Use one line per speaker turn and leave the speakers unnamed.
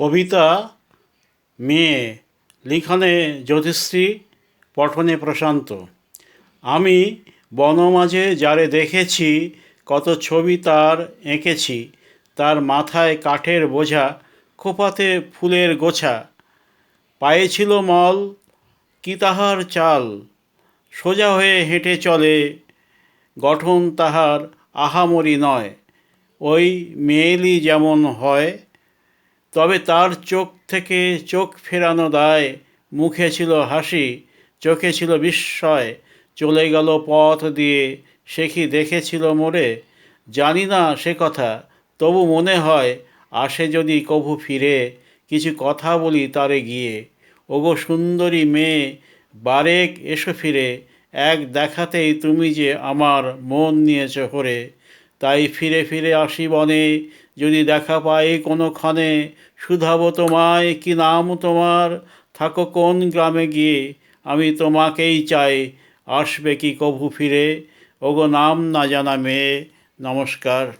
কবিতা, মেয়ে, লিখনে জ্যোতিশ্রী পঠনে প্রশান্ত। আমি বনমাঝে যারে দেখেছি, কত ছবি তার এঁকেছি। তার মাথায় কাঠের বোঝা, খোপাতে ফুলের গোছা। পায়ে ছিল মল, কি তাহার চাল? সোজা হয়ে হেঁটে চলে, গঠন তাহার আহামরি নয়। ওই মেয়েলি যেমন হয় তবে তার চোখ থেকে চোখ ফেরানো দায়, মুখে ছিল হাসি, চোখে ছিল বিস্ময়, চলে গেল পথ দিয়ে, সে কি দেখেছিল মোরে জানি না সে কথা, তবু মনে হয়, আসে যদি কভু ফিরে, কিছু কথা বলি তারে গিয়ে। ওগো সুন্দরী মেয়ে, বারেক এসো ফিরে, এক দেখাতেই তুমি যে আমার মন নিয়েছ হরে তাই ফিরে ফিরে আসি বনে। যদি দেখা পাই কোনোক্ষণে শুধাবো তোমায় কি নাম তোমার? থাকো কোন গ্রামে গিয়ে, আমি তোমাকেই চাই। আসবে কি কভু ফিরে? ওগো নাম না জানা মেয়ে। নমস্কার।